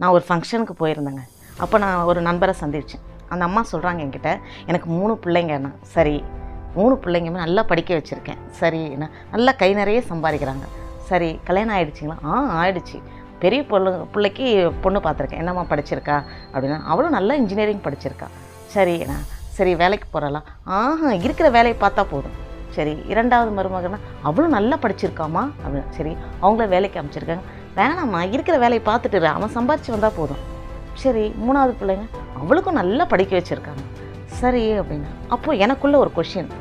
நான் ஒரு ஃபங்க்ஷனுக்கு போயிருந்தேங்க. அப்போ நான் ஒரு நண்பரை சந்திச்சேன். அந்த அம்மா சொல்கிறாங்க என்கிட்ட எனக்கு மூணு பிள்ளைங்கண்ணா சரி மூணு பிள்ளைங்களுமே நல்லா படிக்க வச்சுருக்கேன். சரி என்ன நல்லா கை நிறைய சம்பாதிக்கிறாங்க. சரி கல்யாணம் ஆகிடுச்சிங்களா ஆ ஆயிடுச்சு. பெரிய பொண்ணு பிள்ளைக்கு பொண்ணு பார்த்துருக்கேன். என்னம்மா படிச்சிருக்கா? அப்படின்னா அவளும் நல்லா இன்ஜினியரிங் படிச்சிருக்கா. சரி என்ன சரி வேலைக்கு போகிறாளா ஆஹா இருக்கிற வேலையை பார்த்தா போதும். சரி இரண்டாவது மருமகனா அவளும் நல்லா படிச்சிருக்காமா அப்படின்னு சரி அவங்கள வேலைக்கு அமைச்சிருக்காங்க வேணாம்மா இருக்கிற வேலையை பார்த்துட்டு அவன் சம்பாரிச்சு வந்தால் போதும். சரி மூணாவது பிள்ளைங்க அவளுக்கும் நல்லா படிக்க வச்சுருக்காங்க. சரி அப்படின்னா அப்போது எனக்குள்ள ஒரு கொஷின்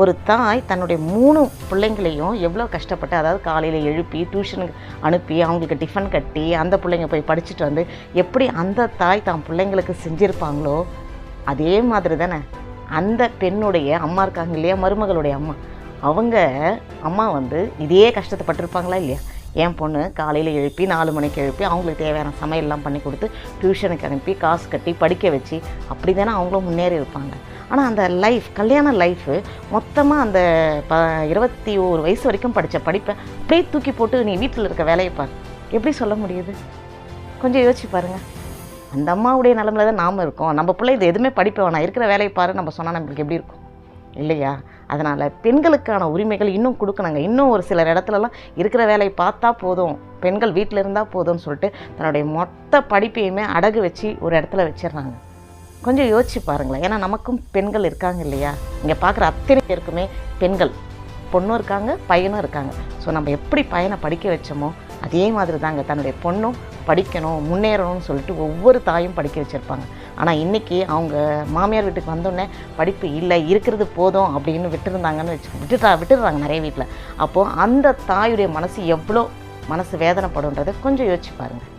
ஒரு தாய் தன்னுடைய மூணு பிள்ளைங்களையும் எவ்வளோ கஷ்டப்பட்டு அதாவது காலையில் எழுப்பி டியூஷனுக்கு அனுப்பி அவங்களுக்கு டிஃபன் கட்டி அந்த பிள்ளைங்க போய் படிச்சுட்டு வந்து எப்படி அந்த தாய் தான் பிள்ளைங்களுக்கு செஞ்சுருப்பாங்களோ அதே மாதிரி தானே. அந்த பெண்ணுடைய அம்மா இருக்காங்க இல்லையா மருமகளுடைய அம்மா. அவங்க அம்மா வந்து இதே கஷ்டத்தை பட்டிருப்பாங்களா இல்லையா? என் பொண்ணு காலையில் எழுப்பி நாலு மணிக்கு எழுப்பி அவங்களுக்கு தேவையான சமையல்லாம் பண்ணி கொடுத்து டியூஷனுக்கு அனுப்பி காசு கட்டி படிக்க வச்சு அப்படி தானே அவங்களும் முன்னேறி இருப்பாங்க. ஆனால் அந்த லைஃப் கல்யாண லைஃபு மொத்தமாக அந்த ப இருபத்தி ஒரு வயசு வரைக்கும் படித்த படிப்பை அப்படியே தூக்கி போட்டு நீ வீட்டில் இருக்க வேலையை பார். எப்படி சொல்ல முடியுது? கொஞ்சம் யோசிச்சு பாருங்கள் அந்த அம்மாவுடைய நிலமில் தான் நாம் இருக்கோம். நம்ம பிள்ளை இது எதுவுமே படிப்பேன் வேணாம் இருக்கிற வேலையை பாரு நம்ம சொன்னால் நம்மளுக்கு எப்படி இருக்கும்? இல்லையா? அதனால் பெண்களுக்கான உரிமைகள் இன்னும் கொடுக்கணுங்க. இன்னும் ஒரு சிலர் இடத்துலலாம் இருக்கிற வேலையை பார்த்தா போதும். பெண்கள் வீட்டில் இருந்தால் போதும்னு சொல்லிட்டு தன்னுடைய மொத்த படிப்பையுமே அடகு வச்சு ஒரு இடத்துல வச்சிடுறாங்க. கொஞ்சம் யோசிச்சு பாருங்களேன். ஏன்னா நமக்கும் பெண்கள் இருக்காங்க இல்லையா? இங்கே பார்க்குற அத்தனை பேருக்குமே பெண்கள். பொண்ணும் இருக்காங்க பையனும் இருக்காங்க. ஸோ நம்ம எப்படி பையனை படிக்க வச்சோமோ அதே மாதிரி தாங்க தன்னுடைய பொண்ணும் படிக்கணும் முன்னேறணும்னு சொல்லிட்டு ஒவ்வொரு தாயும் படிக்க வச்சுருப்பாங்க. ஆனால் இன்றைக்கி அவங்க மாமியார் வீட்டுக்கு வந்தோடனே படிப்பு இல்லை இருக்கிறது போதும் அப்படின்னு விட்டுருந்தாங்கன்னு வச்சு விட்டுட்டா விட்டுடுறாங்க நிறைய வீட்டில் அப்போது அந்த தாயுடைய மனசு எவ்வளோ மனசு வேதனைப்படுன்றதை கொஞ்சம் யோசிச்சு பாருங்கள்